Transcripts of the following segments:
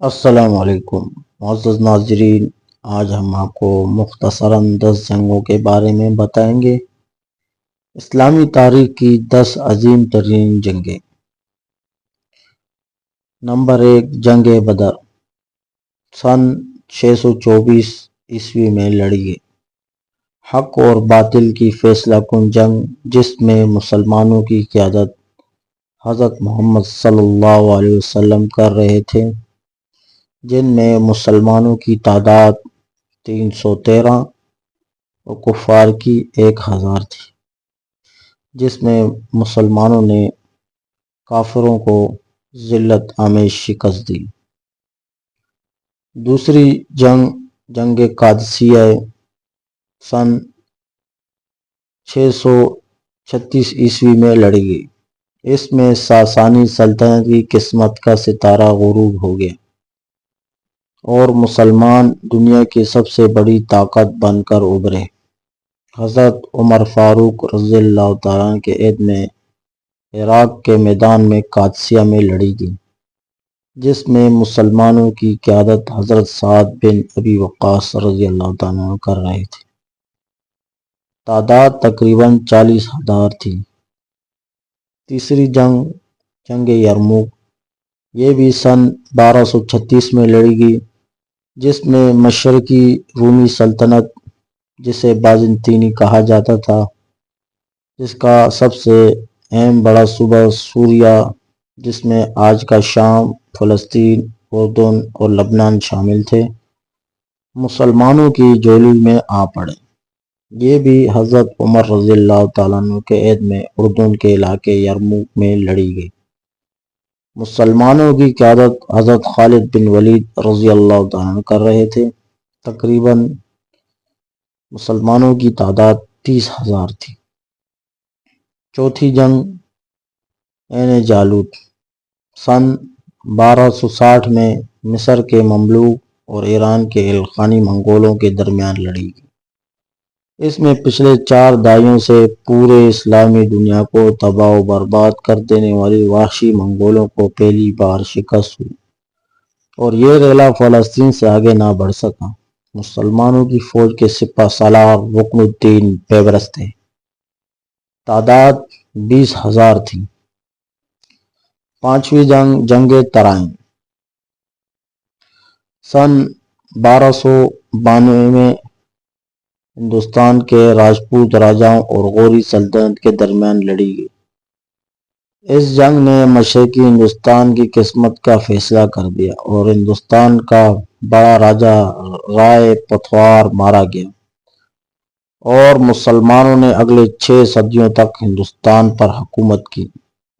السلام علیکم۔ معزز ناظرین، آج ہم آپ کو مختصراً دس جنگوں کے بارے میں بتائیں گے۔ اسلامی تاریخ کی دس عظیم ترین جنگیں۔ نمبر ایک، جنگ بدر۔ سن چھ سو چوبیس عیسوی میں لڑی گئی حق اور باطل کی فیصلہ کن جنگ، جس میں مسلمانوں کی قیادت حضرت محمد صلی اللہ علیہ وسلم کر رہے تھے۔ جن میں مسلمانوں کی تعداد تین سو تیرہ اور کفار کی ایک ہزار تھی، جس میں مسلمانوں نے کافروں کو ذلت آمیز شکست دی۔ دوسری جنگ جنگ قادسیہ سن چھ سو چھتیس عیسوی میں لڑی گئی۔ اس میں ساسانی سلطنت کی قسمت کا ستارہ غروب ہو گیا۔ اور مسلمان دنیا کی سب سے بڑی طاقت بن کر ابھرے۔ حضرت عمر فاروق رضی اللہ تعالیٰ کے عید میں عراق کے میدان میں قادسیہ میں لڑی گئی، جس میں مسلمانوں کی قیادت حضرت سعد بن ابی وقاص رضی اللہ تعالیٰ کر رہے تھے۔ تعداد تقریباً چالیس ہزار تھی۔ تیسری جنگ جنگ یرموک، یہ بھی سن بارہ سو چھتیس میں لڑی گئی۔ جس میں مشرقی رومی سلطنت جسے بازنطینی کہا جاتا تھا، جس کا سب سے اہم بڑا صوبہ سوریا جس میں آج کا شام فلسطین، اردن اور لبنان شامل تھے۔ مسلمانوں کی جولی میں آ پڑے۔ یہ بھی حضرت عمر رضی اللہ تعالیٰ کے عید میں اردن کے علاقے یرموک میں لڑی گئی۔ مسلمانوں کی قیادت حضرت خالد بن ولید رضی اللہ تعالیٰ کر رہے تھے۔ تقریباً مسلمانوں کی تعداد تیس ہزار تھی۔ چوتھی جنگ این جالوت۔ سن بارہ سو ساٹھ میں مصر کے مملوک اور ایران کے الخانی منگولوں کے درمیان لڑی۔ گئی اس میں پچھلے چار دائیوں سے پورے اسلامی دنیا کو تباہ و برباد کر دینے والی وحشی منگولوں کو پہلی بار شکست ہوئی اور یہ ریلا فلسطین سے آگے نہ بڑھ سکا۔ مسلمانوں کی فوج کے سپہ سالار رکن الدین پیبرس تھے۔ تعداد بیس ہزار تھی۔ پانچویں جنگ جنگ ترائن سن بارہ سو بانوے میں ہندوستان کے راجپوت راجاؤں اور غوری سلطنت کے درمیان لڑی گئی۔ اس جنگ نے مشرقی ہندوستان کی قسمت کا فیصلہ کر دیا اور ہندوستان کا بڑا راجہ رائے پتوار مارا گیا۔ اور مسلمانوں نے اگلے چھ صدیوں تک ہندوستان پر حکومت کی۔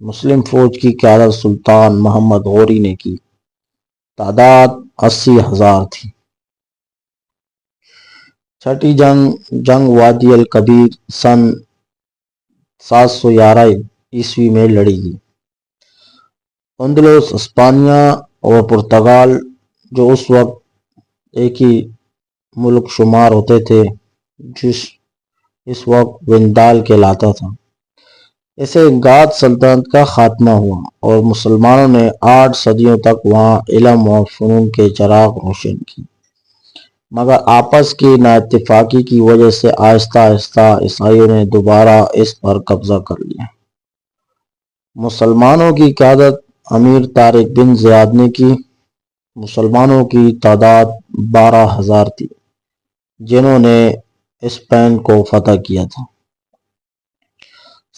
مسلم فوج کی قیادت سلطان محمد غوری نے کی۔ تعداد اسی ہزار تھی۔ چھٹی جنگ جنگ وادی القبیر سن سات سو گیارہ عیسوی میں لڑی گئی۔ اندلوس اسپانیہ اور پرتگال جو اس وقت ایک ہی ملک شمار ہوتے تھے، جس اس وقت وندال کہلاتا تھا۔ اسے گاد سلطنت کا خاتمہ ہوا اور مسلمانوں نے آٹھ صدیوں تک وہاں علم و فنون کے چراغ روشن کی مگر آپس کی اتفاقی کی وجہ سے آہستہ آہستہ عیسائیوں نے دوبارہ اس پر قبضہ کر لیا۔ مسلمانوں کی قیادت امیر طارق بن زیاد نے کی۔ مسلمانوں کی تعداد بارہ ہزار تھی، جنہوں نے اسپین کو فتح کیا تھا۔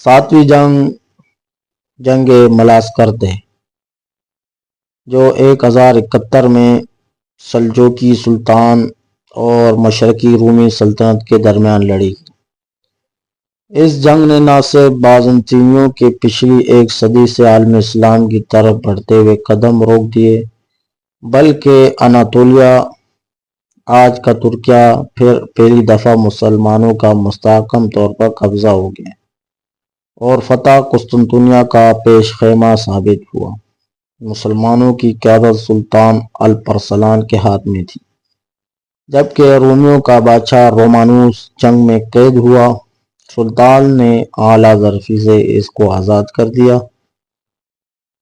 ساتویں جنگ جنگ ملاسکر تھے جو ایک ہزار اکہتر میں سلجوکی سلطان اور مشرقی رومی سلطنت کے درمیان لڑی۔ اس جنگ نے نہ صرف بازنطینیوں کے پچھلی ایک صدی سے عالم اسلام کی طرف بڑھتے ہوئے قدم روک دیے، بلکہ اناتولیا آج کا ترکیہ، پھر پہلی دفعہ مسلمانوں کا مستحکم طور پر قبضہ ہو گیا اور فتح قسطنطنیہ کا پیش خیمہ ثابت ہوا۔ مسلمانوں کی قیادت سلطان الپرسلان کے ہاتھ میں تھی۔ جبکہ رومیوں کا بادشاہ رومانوس جنگ میں قید ہوا، سلطان نے اعلیٰ ظرفی سے اس کو آزاد کر دیا۔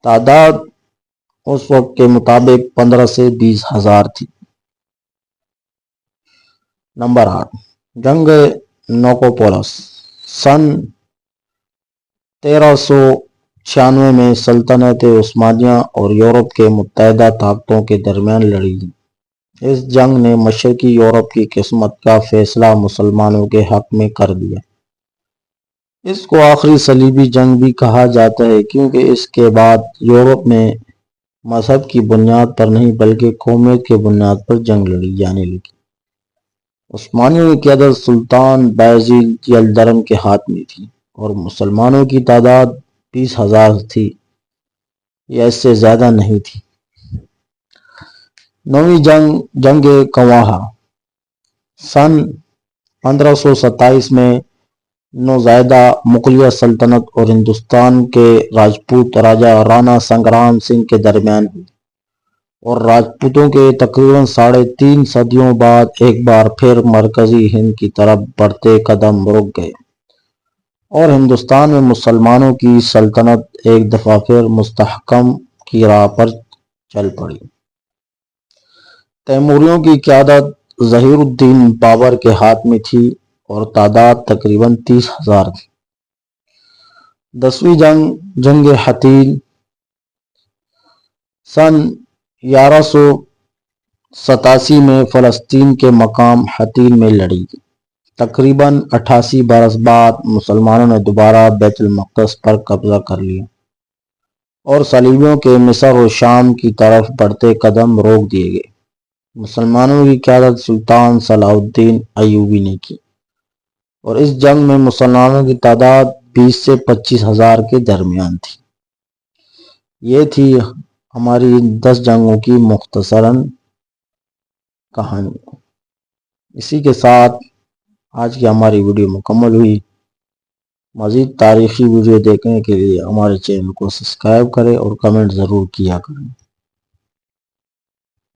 تعداد اس وقت کے مطابق پندرہ سے بیس ہزار تھی۔ نمبر آٹھ، جنگ نوکوپولس، سن تیرہ سو چھیانوے میں سلطنت عثمانیہ اور یورپ کے متحدہ طاقتوں کے درمیان لڑی۔ اس جنگ نے مشرقی یورپ کی قسمت کا فیصلہ مسلمانوں کے حق میں کر دیا۔ اس کو آخری صلیبی جنگ بھی کہا جاتا ہے کیونکہ اس کے بعد یورپ میں مذہب کی بنیاد پر نہیں بلکہ قومیت کے بنیاد پر جنگ لڑی یعنی جانے لگی عثمانیوں کی قیادت سلطان بیزیل یلدرم کے ہاتھ میں تھی اور مسلمانوں کی تعداد بیس ہزار تھی۔ یا اس سے زیادہ نہیں تھی۔ نویں جنگ جنگ کواہا سن پندرہ سو ستائیس میں نوزائیدہ مغلیہ سلطنت اور ہندوستان کے راجپوت راجہ رانا سنگرام سنگھ کے درمیان ہوئی اور راجپوتوں کے تقریباً ساڑھے تین صدیوں بعد ایک بار پھر مرکزی ہند کی طرف بڑھتے قدم رک گئے اور ہندوستان میں مسلمانوں کی سلطنت ایک دفعہ پھر مستحکم کی راہ پر چل پڑی تیموریوں کی قیادت ظہیر الدین بابر کے ہاتھ میں تھی اور تعداد تقریباً تیس ہزار تھی۔ دسویں جنگ جنگ حتیل، سن گیارہ سو ستاسی میں فلسطین کے مقام حتین میں لڑی۔ تقریباً اٹھاسی برس بعد مسلمانوں نے دوبارہ بیت المقدس پر قبضہ کر لیا اور صلیبیوں کے مصر و شام کی طرف بڑھتے قدم روک دیے گئے۔ مسلمانوں کی قیادت سلطان صلاح الدین ایوبی نے کی اور اس جنگ میں مسلمانوں کی تعداد بیس سے پچیس ہزار کے درمیان تھی۔ یہ تھی ہماری دس جنگوں کی مختصراً کہانی۔ اسی کے ساتھ آج کی ہماری ویڈیو مکمل ہوئی۔ مزید تاریخی ویڈیو دیکھنے کے لیے ہمارے چینل کو سبسکرائب کریں اور کمنٹ ضرور کیا کریں۔